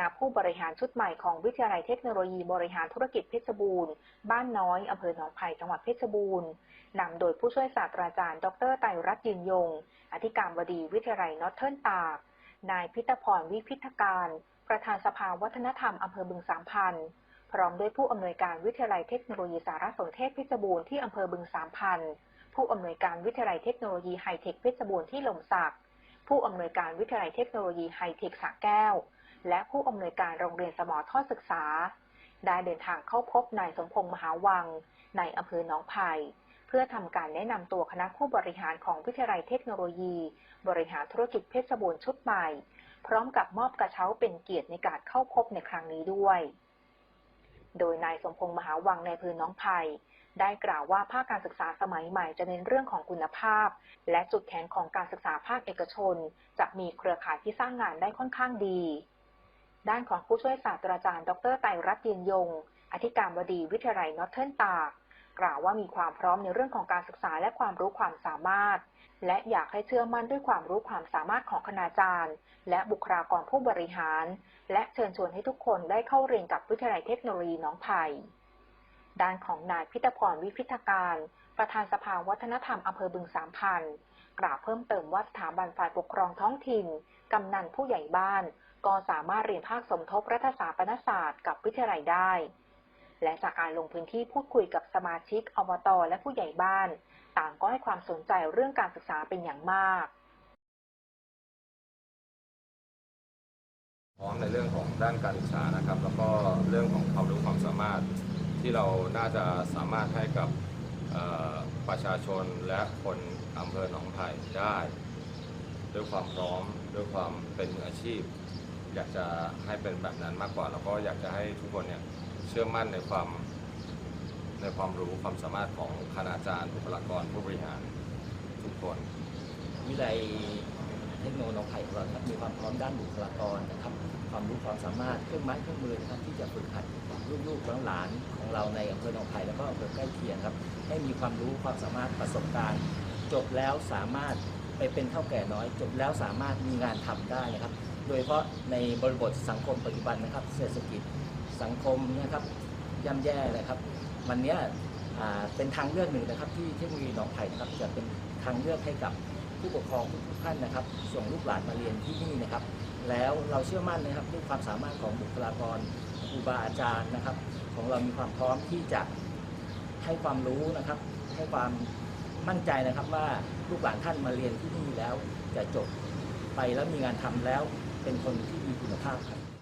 ณะผู้บริหารชุดใหม่ของวิทยาลัยเทคโนโลยีบริหารธุรกิจเพชรบูรณ์ บ้านน้อยอำเภอหนองไผ่จังหวัดเพชรบูรณ์นำโดยผู้ช่วยศาสตราจารย์ ดรไตรรัตน์ยืนยง อธิการบดีวิทยาลัยนอตเทิร์นตาก นายพิตพรวิพิธการ ประธานสภาวัฒนธรรมอำเภอบึงสามพันธ์พร้อมด้วยผู้อำนวยการวิทยาลัยเทคโนโลยีสารสนเทศเพชรบูรณ์ที่อำเภอบึงสามพันธ์ผู้อำนวยการวิทยาลัยเทคโนโลยีไฮเทคเพชรบูรณ์ที่หล่มสัก ผู้อำนวยการวิทยาลัยเทคโนโลยีไฮเทคสระแก้ว และผู้อำนวยการโรงเรียนสมอทอดศึกษา ได้เดินทางเข้าพบนายสมพงษ์มหาวัง ในอำเภอหนองไผ่เพื่อทำการแนะนำตัวคณะผู้บริหารของวิทยาลัยเทคโนโลยี บริหารธุรกิจเพชรบูรณ์ชุดใหม่ พร้อมกับมอบกระเช้าเป็นเกียรติในการเข้าพบในครั้งนี้ด้วย โดยนายสมพงษ์มหาวังในอำเภอหน้องไผ่ได้กล่าวว่าภาคการศึกษาสมัยใหม่จะเน้นเรื่องของคุณภาพ และจุดแข็งของการศึกษาภาคเอกชน จะมีเครือข่ายที่สร้างงานได้ค่อนข้างดี ด้านของผู้ช่วยศาสตราจารย์ ดรไตรรัตน์ยืนยง อธิการบดีวิทยาลัยนอตเทิร์นตากกล่าวว่ามีความพร้อมในเรื่องของการศึกษาและความรู้ความสามารถ และอยากให้เชื่อมั่นด้วยความรู้ความสามารถของคณาจารย์ และบุคลากรผู้บริหาร และเชิญชวนให้ทุกคนได้เข้าเรียนกับวิทยาลัยเทคโนโลยีน้องไผ่ด้านของนายพิตพรวิพิธการ ประธานสภาวัฒนธรรมอำเภอบึงสามพันกล่าวเพิ่มเติมว่าสถาบันฝ่ายปกครองท้องถิ่น กำนันผู้ใหญ่บ้าน ก็สามารถเรียนภาคสมทบรัฐศาสตร์ปนศาสตร์กับวิทยาลัยได้ และจากการลงพื้นที่พูดคุยกับสมาชิกอบตและผู้ใหญ่บ้าน ต่างก็ให้ความสนใจเรื่องการศึกษาเป็นอย่างมาก พร้อมในเรื่องของด้านการศึกษานะครับ แล้วก็เรื่องของความรู้ความสามารถที่เราน่าจะสามารถให้กับประชาชนและคนอำเภอหนองไผ่ได้ ด้วยความพร้อมด้วยความเป็นมืออาชีพ อยากจะให้เป็นแบบนั้นมากกว่า แล้วก็อยากจะให้ทุกคนเนี่ยเชื่อมั่นในความในความรู้ความสามารถของคณาจารย์บุคลากรผู้บริหารทุกคนวิทยาลัยเทคโนโลยีองไผ่ของเราครับมีความพร้อมด้านบุคลากรนะครับ ความรู้ความสามารถเครื่องไม้เครื่องมือนะครับที่จะฝึกหัดลูกๆหลานๆของเราในอำเภอหนองไผ่แล้วก็อำเภอใกล้เคียงครับให้มีความรู้ความสามารถประสบการณ์ จบแล้วสามารถ ไปเป็นเท่าแก่น้อย จบแล้วสามารถมีงานทำได้นะครับ โดยเฉพาะในบริบทสังคมปัจจุบันนะครับ เศรษฐกิจสังคมนะครับย่ำแย่เลยครับ วันนี้เป็นทางเลือกหนึ่งนะครับ ที่เทคโนโลยีหนองไผ่นะครับจะเป็นทางเลือกให้กับผู้ปกครองทุกท่านนะครับ ส่งลูกหลานมาเรียนที่นี่นะครับ แล้วเราเชื่อมั่นนะครับด้วยความสามารถของบุคลากรครูบาอาจารย์นะครับ ของเรามีความพร้อมที่จะให้ความรู้นะครับ ให้ความ มั่นใจนะครับว่าลูกหลานท่านมาเรียนที่นี่แล้วจะจบไปแล้วมีงานทำแล้วเป็นคนที่มีคุณภาพครับ